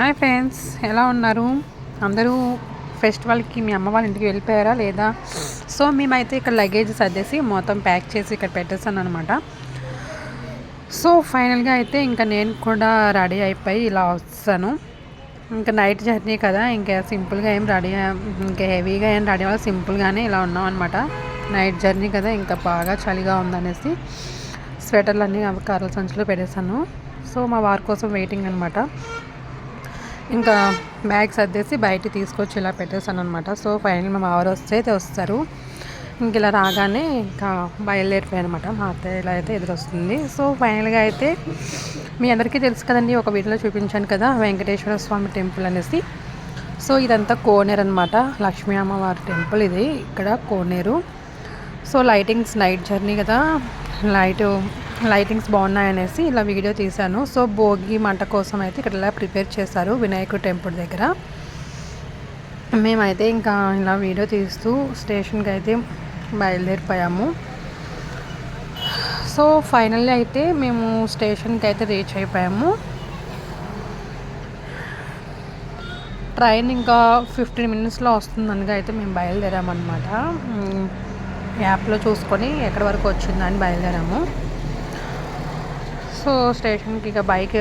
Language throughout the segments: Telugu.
హాయ్ ఫ్రెండ్స్ ఎలా ఉన్నారు? అందరూ ఫెస్టివల్కి మీ అమ్మ వాళ్ళ ఇంటికి వెళ్ళిపోయారా లేదా? సో మేమైతే ఇక్కడ లగేజ్ సర్దేసి మొత్తం ప్యాక్ చేసి ఇక్కడ పెట్టేస్తాను అనమాట సో ఫైనల్గా అయితే ఇంకా నేను కూడా రెడీ అయిపోయి ఇలా వస్తాను ఇంకా నైట్ జర్నీ కదా ఇంకా సింపుల్గా ఏం రెడీ ఇంకా హెవీగా ఏం రెడీ అవ్వాలి సింపుల్గానే ఇలా ఉన్నాం అనమాట నైట్ జర్నీ కదా ఇంకా బాగా చలిగా ఉందనేసి స్వెటర్లు అన్నీ కర్రల సంచులో పెట్టేశాను. సో మా వారి కోసం వెయిటింగ్ అనమాట ఇంకా బ్యాగ్ సర్దేసి బయట తీసుకొచ్చి ఇలా పెట్టేశాను అనమాట సో ఫైనల్ మా వారు వస్తే అయితే వస్తారు. ఇంక ఇలా రాగానే ఇంకా బయలుదేరిపోయాయి అనమాట మా అత్తయ్య ఇలా అయితే ఎదురొస్తుంది. సో ఫైనల్గా అయితే మీ అందరికీ తెలుసు కదండి ఒక వీడియోలో చూపించాను కదా వెంకటేశ్వర స్వామి టెంపుల్ అనేసి. సో ఇదంతా కోనేరు అనమాట లక్ష్మీ అమ్మవారి టెంపుల్ ఇది ఇక్కడ కోనేరు. సో లైటింగ్స్ నైట్ జర్నీ కదా. లైట్ లైటింగ్స్ బాగున్నాయనేసి ఇలా వీడియో తీశాను. సో భోగి మంట కోసం అయితే ఇక్కడ ఇలా ప్రిపేర్ చేశారు వినాయకుడు టెంపుల్ దగ్గర. మేమైతే ఇంకా ఇలా వీడియో తీస్తూ స్టేషన్కి అయితే బయలుదేరిపోయాము. సో ఫైనల్లీ అయితే మేము స్టేషన్కి అయితే రీచ్ అయిపోయాము. ట్రైన్ ఇంకా ఫిఫ్టీన్ మినిట్స్లో వస్తుందనగా అయితే మేము బయలుదేరామన్నమాట. యాప్లో చూసుకొని ఎక్కడి వరకు వచ్చిందని బయలుదేరాము. సో స్టేషన్కి ఇక బైక్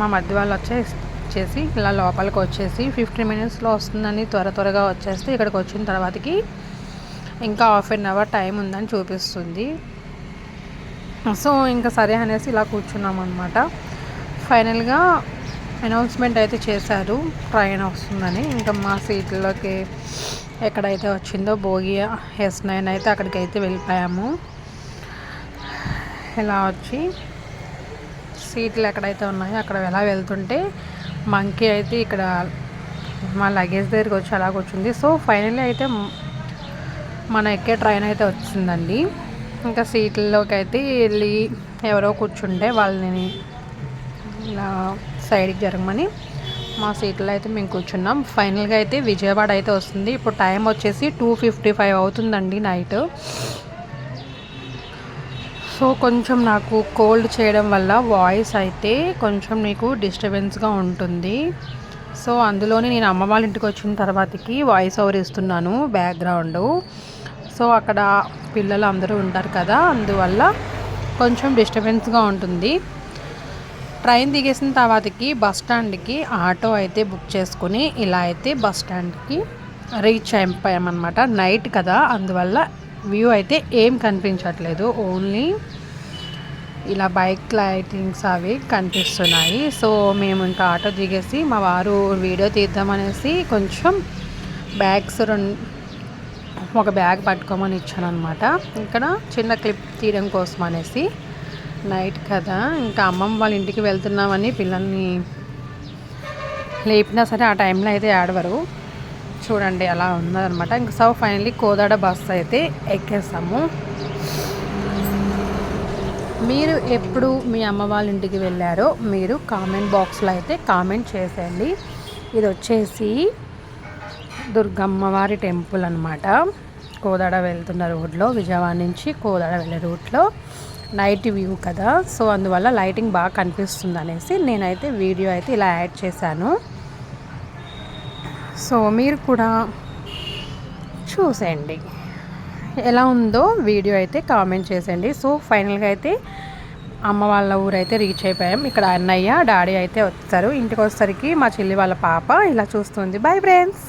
మా మధ్య వాళ్ళు వచ్చేసి ఇలా లోపలికి వచ్చేసి ఫిఫ్టీన్ మినిట్స్లో వస్తుందని త్వర త్వరగా వచ్చేస్తే ఇక్కడికి వచ్చిన తర్వాతకి ఇంకా హాఫ్ అన్ అవర్ టైం ఉందని చూపిస్తుంది. సో ఇంకా సరే అనేసి ఇలా కూర్చున్నాం అనమాట ఫైనల్గా అనౌన్స్మెంట్ అయితే చేశారు. ట్రైన్ వస్తుందని ఇంకా మా సీట్లోకి ఎక్కడైతే వచ్చిందో భోగి ఎస్ నైన్ అయితే అక్కడికి అయితే వెళ్ళిపోయాము. ఇలా వచ్చి సీట్లు ఎక్కడైతే ఉన్నాయో అక్కడ ఎలా వెళ్తుంటే మంకీ అయితే ఇక్కడ మా లగేజ్ దగ్గరికి వచ్చి అలా కూర్చుంది. సో ఫైనల్లీ అయితే మన ఎక్కే ట్రైన్ అయితే వచ్చిందండి. ఇంకా సీట్లలోకి అయితే వెళ్ళి ఎవరో కూర్చుంటే వాళ్ళని ఇలా సైడ్కి జరగమని మా సీట్లో అయితే మేము కూర్చున్నాం. ఫైనల్గా అయితే విజయవాడ అయితే వస్తుంది. ఇప్పుడు టైం వచ్చేసి టూ ఫిఫ్టీ ఫైవ్ అవుతుందండి నైట్ సో కొంచెం నాకు కోల్డ్ చేయడం వల్ల వాయిస్ అయితే కొంచెం నీకు డిస్టర్బెన్స్గా ఉంటుంది. సో అందులోనే నేను అమ్మ వాళ్ళ ఇంటికి వచ్చిన తర్వాతకి వాయిస్ ఓవర్ ఇస్తున్నాను బ్యాక్గ్రౌండ్ సో అక్కడ పిల్లలు అందరూ ఉంటారు కదా అందువల్ల కొంచెం డిస్టర్బెన్స్గా ఉంటుంది. ట్రైన్ దిగేసిన తర్వాతకి బస్ స్టాండ్కి ఆటో అయితే బుక్ చేసుకుని ఇలా అయితే బస్ స్టాండ్కి రీచ్ అయిపోయామన్నమాట. నైట్ కదా అందువల్ల వ్యూ అయితే ఏం కనిపించట్లేదు. ఓన్లీ ఇలా బైక్ లైటింగ్స్ అవి కనిపిస్తున్నాయి. సో మేము ఇంకా ఆటో దిగేసి మా వారు వీడియో తీద్దామనేసి కొంచెం బ్యాగ్స్ రెండు ఒక బ్యాగ్ పట్టుకోమని ఇచ్చాను అనమాట ఇక్కడ చిన్న క్లిప్ తీయడం కోసం అనేసి. నైట్ కదా ఇంకా అమ్మమ్మ వాళ్ళ ఇంటికి వెళ్తున్నామని పిల్లల్ని లేపినా సరే ఆ టైంలో అయితే ఆడవరు చూడండి అలా ఉన్నదనమాట ఇంకా సో ఫైనలీ కోదాడ బస్సు అయితే ఎక్కేస్తాము. మీరు ఎప్పుడు మీ అమ్మ వాళ్ళ ఇంటికి వెళ్ళారో మీరు కామెంట్ బాక్స్లో అయితే కామెంట్ చేసేయండి. ఇది వచ్చేసి దుర్గమ్మవారి టెంపుల్ అనమాట కోదాడ వెళ్తున్న రోడ్లో విజయవాడ నుంచి కోదాడ వెళ్ళే రూట్లో నైట్ వ్యూ కదా. సో అందువల్ల లైటింగ్ బాగా కనిపిస్తుంది అనేసి నేనైతే వీడియో అయితే ఇలా యాడ్ చేశాను. సో మీరు కూడా చూసేయండి. ఎలా ఉందో వీడియో అయితే కామెంట్ చేసేయండి. సో ఫైనల్గా అయితే అమ్మ వాళ్ళ ఊరైతే రీచ్ అయిపోయాం. ఇక్కడ అన్నయ్య డాడీ అయితే వస్తారు ఇంటికి వచ్చేసరికి మా చెల్లి వాళ్ళ పాప ఇలా చూస్తుంది. Bye friends!